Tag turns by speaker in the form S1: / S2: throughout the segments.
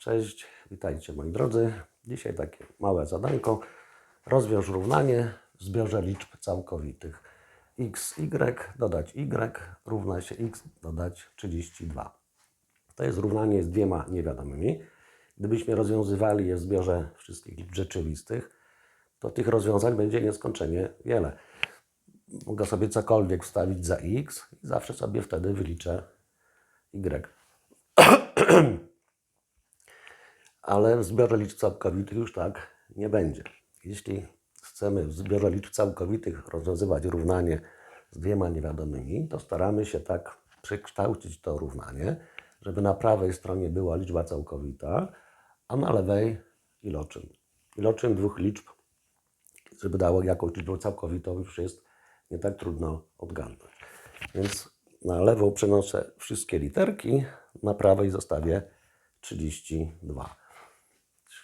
S1: Cześć, witajcie moi drodzy. Dzisiaj takie małe zadanko. Rozwiąż równanie w zbiorze liczb całkowitych. x, y dodać y równa się x dodać 32. To jest równanie z dwiema niewiadomymi. Gdybyśmy rozwiązywali je w zbiorze wszystkich liczb rzeczywistych, to tych rozwiązań będzie nieskończenie wiele. Mogę sobie cokolwiek wstawić za x i zawsze sobie wtedy wyliczę y. Ale w zbiorze liczb całkowitych już tak nie będzie. Jeśli chcemy w zbiorze liczb całkowitych rozwiązywać równanie z dwiema niewiadomymi, to staramy się tak przekształcić to równanie, żeby na prawej stronie była liczba całkowita, a na lewej iloczyn. Iloczyn dwóch liczb, żeby dało jakąś liczbę całkowitą, już jest nie tak trudno odgadnąć. Więc na lewą przenoszę wszystkie literki, na prawej zostawię 32.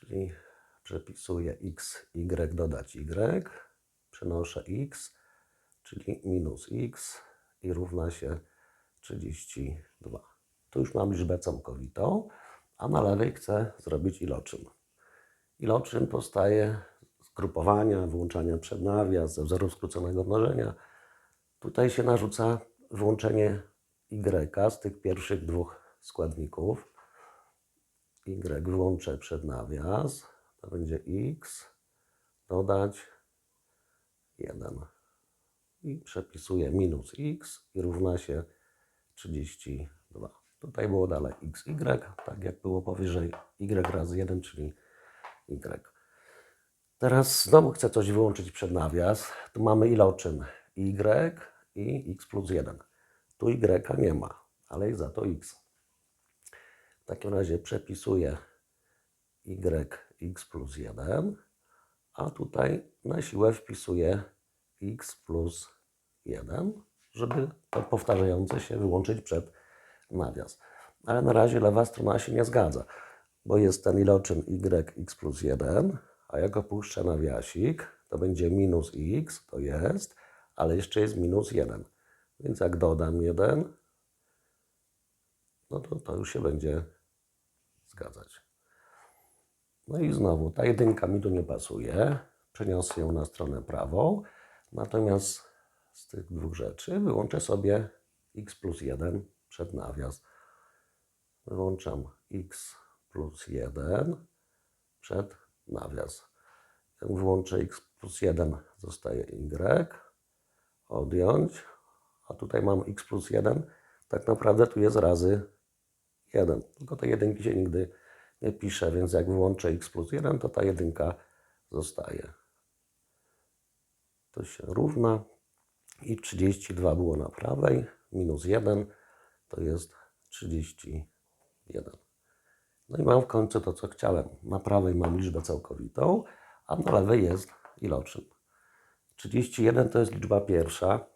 S1: Czyli przepisuję x, y dodać y, przenoszę x, czyli minus x i równa się 32. Tu już mam liczbę całkowitą, a na lewej chcę zrobić iloczyn. Iloczyn powstaje z grupowania, wyłączania przed nawias, ze wzoru skróconego mnożenia. Tutaj się narzuca wyłączenie y z tych pierwszych dwóch składników. Y wyłączę przed nawias, to będzie x dodać 1. I przepisuję minus x i równa się 32. Tutaj było dalej x, y, tak jak było powyżej y razy 1, czyli y. Teraz znowu chcę coś wyłączyć przed nawias. Tu mamy iloczyn y i x plus 1. Tu y nie ma, ale jest za to x. W takim razie przepisuję y x plus 1, a tutaj na siłę wpisuję x plus 1, żeby to powtarzające się wyłączyć przed nawias. Ale na razie lewa strona się nie zgadza, bo jest ten iloczyn y x plus 1, a jak opuszczę nawiasik, to będzie minus x, to jest, ale jeszcze jest minus 1. Więc jak dodam 1, no to to już się będzie zgadzać. No i znowu, ta jedynka mi tu nie pasuje. Przeniosę ją na stronę prawą. Natomiast z tych dwóch rzeczy wyłączę sobie x plus 1 przed nawias. Wyłączam x plus 1 przed nawias. Wyłączę x plus 1, zostaje y. Odjąć. A tutaj mam x plus 1. Tak naprawdę tu jest razy 1. Tylko te jedynki się nigdy nie pisze, więc jak wyłączę x plus 1, to ta jedynka zostaje. To się równa. I 32 było na prawej, minus 1 to jest 31. No i mam w końcu to, co chciałem. Na prawej mam liczbę całkowitą, a na lewej jest iloczyn. 31 to jest liczba pierwsza,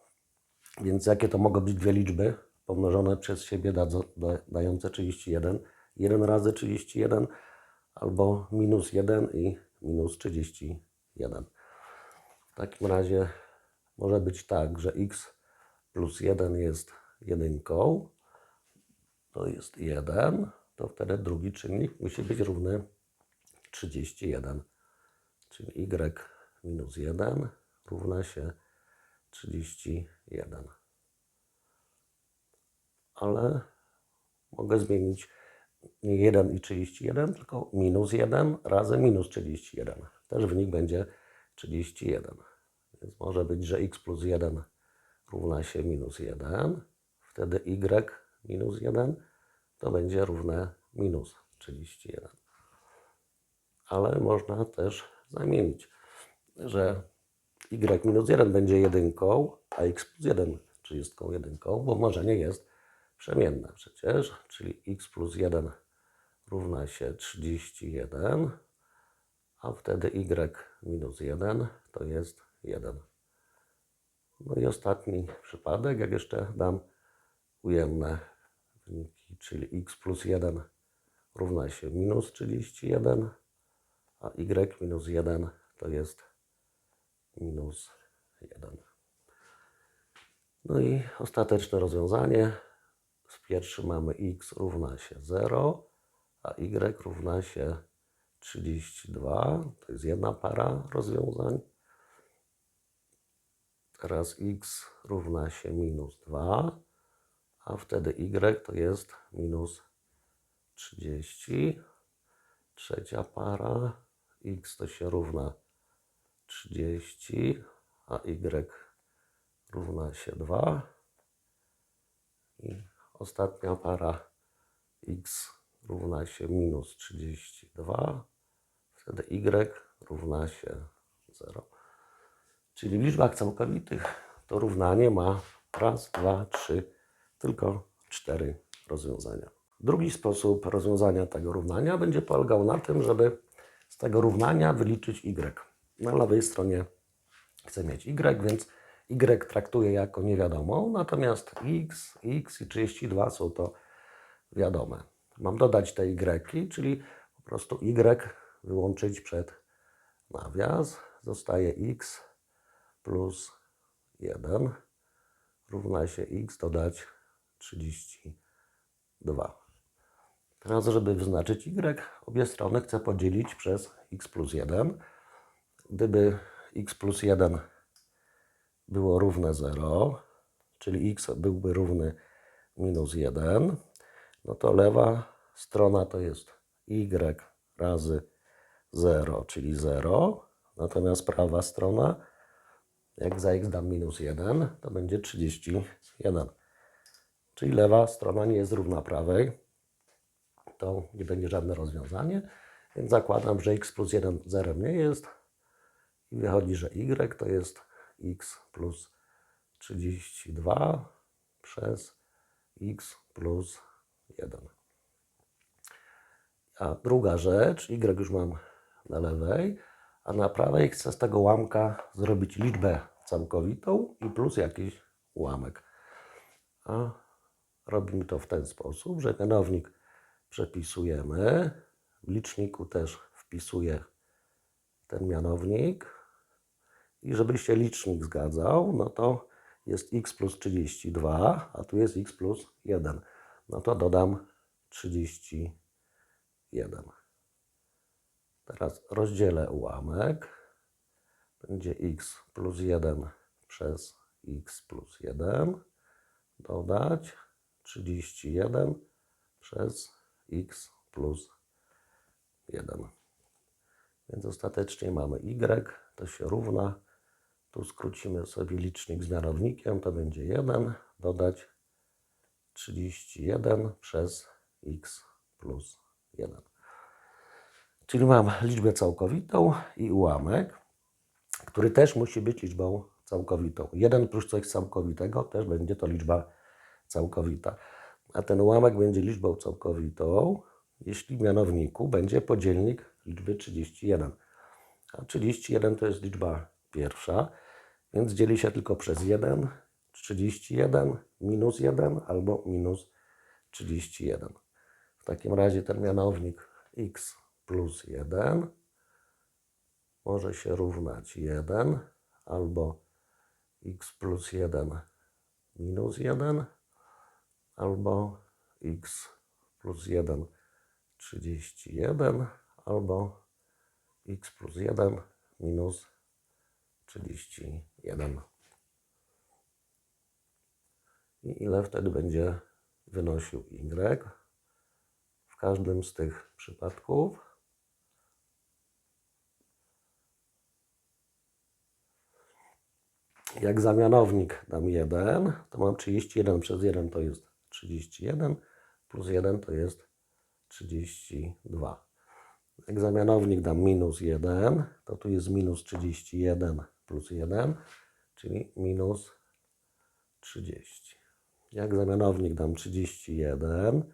S1: więc jakie to mogą być dwie liczby pomnożone przez siebie da, da, dające 31? 1 razy 31 albo minus 1 i minus 31. W takim razie może być tak, że x plus 1 jest jedynką, to jest 1, to wtedy drugi czynnik musi być równy 31. Czyli y minus 1 równa się 31. Ale mogę zmienić nie 1 i 31, tylko minus 1 razy minus 31. Też wynik będzie 31. Więc może być, że x plus 1 równa się minus 1. Wtedy y minus 1 to będzie równe minus 31. Ale można też zamienić, że y minus 1 będzie jedynką, a x plus 1 31, bo mnożenie jest przemienne przecież, czyli x plus 1 równa się 31, a wtedy y minus 1 to jest 1. No i ostatni przypadek, jak jeszcze dam ujemne wyniki, czyli x plus 1 równa się minus 31, a y minus 1 to jest minus 1. No i ostateczne rozwiązanie. Z pierwszym mamy x równa się 0, a y równa się 32. To jest jedna para rozwiązań. Teraz x równa się minus 2, a wtedy y to jest minus 30. Trzecia para x to się równa 30, a y równa się 2. I ostatnia para x równa się minus 32, wtedy y równa się 0. Czyli w liczbach całkowitych to równanie ma raz, dwa, trzy, tylko cztery rozwiązania. Drugi sposób rozwiązania tego równania będzie polegał na tym, żeby z tego równania wyliczyć y. Na lewej stronie chcę mieć y, więc y traktuję jako niewiadomą, natomiast x, x i 32 są to wiadome. Mam dodać te y, czyli po prostu y wyłączyć przed nawias. Zostaje x plus 1 równa się x dodać 32. Teraz, żeby wyznaczyć y, obie strony chcę podzielić przez x plus 1. Gdyby x plus 1 było równe 0, czyli x byłby równy minus 1, no to lewa strona to jest y razy 0, czyli 0, natomiast prawa strona, jak za x dam minus 1, to będzie 31. Czyli lewa strona nie jest równa prawej, to nie będzie żadne rozwiązanie, więc zakładam, że x plus 1 zerem nie jest i wychodzi, że y to jest x plus 32 przez x plus 1. A druga rzecz, y już mam na lewej, a na prawej chcę z tego ułamka zrobić liczbę całkowitą i plus jakiś ułamek. A robimy to w ten sposób, że mianownik przepisujemy, w liczniku też wpisuję ten mianownik i żeby się licznik zgadzał, no to jest x plus 32, a tu jest x plus 1. No to dodam 31. Teraz rozdzielę ułamek. Będzie x plus 1 przez x plus 1. Dodać 31 przez x plus 1. Więc ostatecznie mamy y, to się równa. Tu skrócimy sobie licznik z mianownikiem, to będzie 1, dodać 31 przez x plus 1. Czyli mam liczbę całkowitą i ułamek, który też musi być liczbą całkowitą. 1 plus coś całkowitego też będzie to liczba całkowita. A ten ułamek będzie liczbą całkowitą, jeśli w mianowniku będzie podzielnik liczby 31. A 31 to jest liczba pierwsza, więc dzieli się tylko przez 1, 31 minus 1 albo minus 31. W takim razie ten mianownik x plus 1 może się równać 1 albo x plus 1 minus 1 albo x plus 1 31 albo x plus 1 minus 31. I ile wtedy będzie wynosił y w każdym z tych przypadków. Jak za mianownik dam 1, to mam 31 przez 1 to jest 31, plus 1 to jest 32. Jak za mianownik dam minus 1, to tu jest minus 31 plus 1, czyli minus 30. Jak za mianownik dam 31,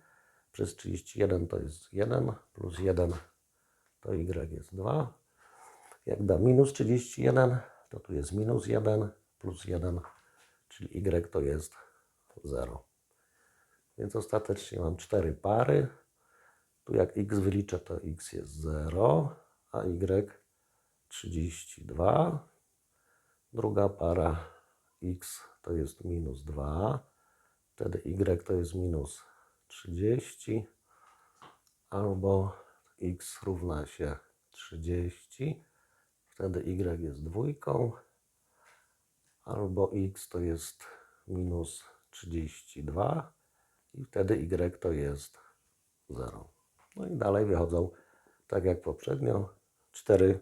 S1: przez 31 to jest 1, plus 1 to y jest 2. Jak dam minus 31, to tu jest minus 1, plus 1, czyli y to jest 0. Więc ostatecznie mam 4 pary. Tu jak x wyliczę, to x jest 0, a y 32. Druga para x to jest minus 2. Wtedy y to jest minus 30, albo x równa się 30, wtedy y jest dwójką, albo x to jest minus 32 i wtedy y to jest 0. No i dalej wychodzą, tak jak poprzednio, cztery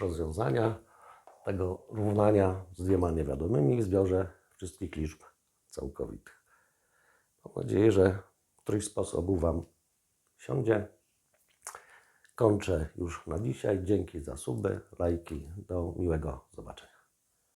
S1: rozwiązania tego równania z dwiema niewiadomymi w zbiorze wszystkich liczb całkowitych. Mam nadzieję, że któryś z sposobów Wam siądzie. Kończę już na dzisiaj. Dzięki za suby, lajki. Do miłego zobaczenia.